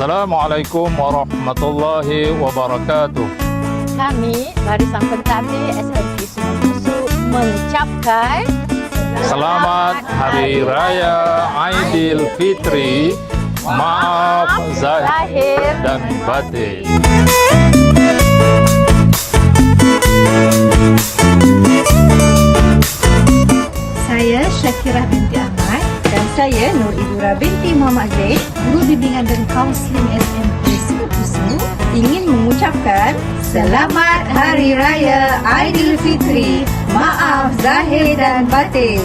Assalamualaikum warahmatullahi wabarakatuh. Kami Barisan Pentadbir SMK Sungai Kusu mengucapkan Selamat Hari Raya Aidilfitri. Maaf zahir dan batin. Saya Nur Idura binti Muhammad Zaid, Guru Bimbingan dan Kaunseling SMP Sukupusu ingin mengucapkan Selamat Hari Raya Aidilfitri. Maaf zahir dan batin.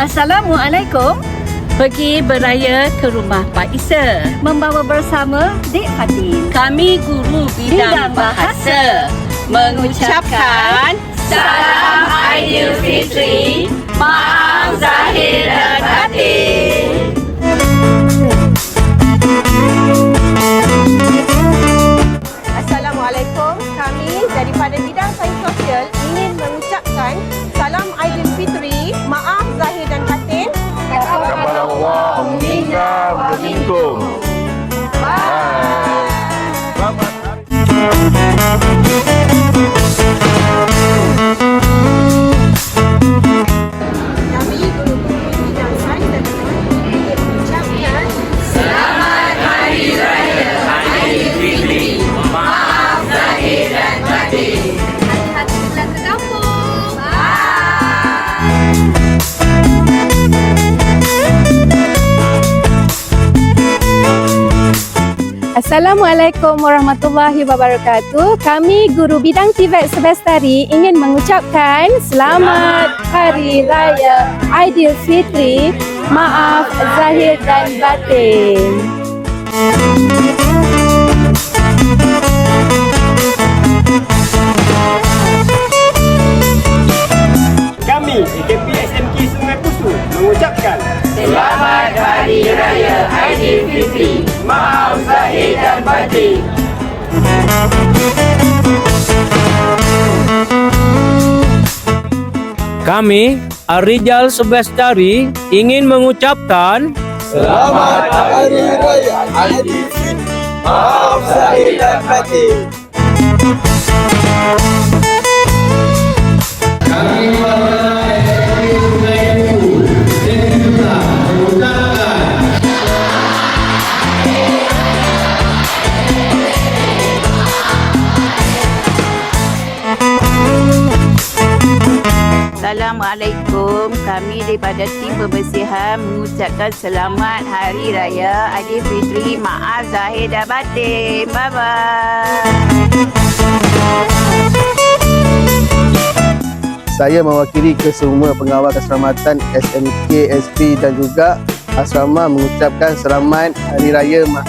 Assalamualaikum. Pergi beraya ke rumah Pak Isa. Membawa bersama Dek Fatin. Kami guru bidang Bidang bahasa mengucapkan Salam Aidilfitri. Maaf zahir dan batin. Assalamualaikum. Kami daripada bidang sains sosial ingin mengucapkan salam Aidilfitri, maaf zahir dan batin. Kabalawah minna wa minkum. Bye. Selamat Hari Assalamualaikum warahmatullahi wabarakatuh. Kami guru bidang TVET Sebestari ingin mengucapkan Selamat Hari Raya Aidilfitri. Maaf zahir dan batin. Kami AKP SMK Sungai Pusu mengucapkan Selamat Hari Raya Aidilfitri. Kami, Arijal Sebestari, ingin mengucapkan Selamat Hari Raya Aidilfitri. Maaf zahir dan batin. Assalamualaikum. Kami daripada tim pembersihan mengucapkan selamat Hari Raya Aidilfitri. Maaf zahir dan batin. Bye-bye. saya mewakili ke semua pengawal keselamatan SMK, SP dan juga asrama mengucapkan selamat Hari Raya Ma-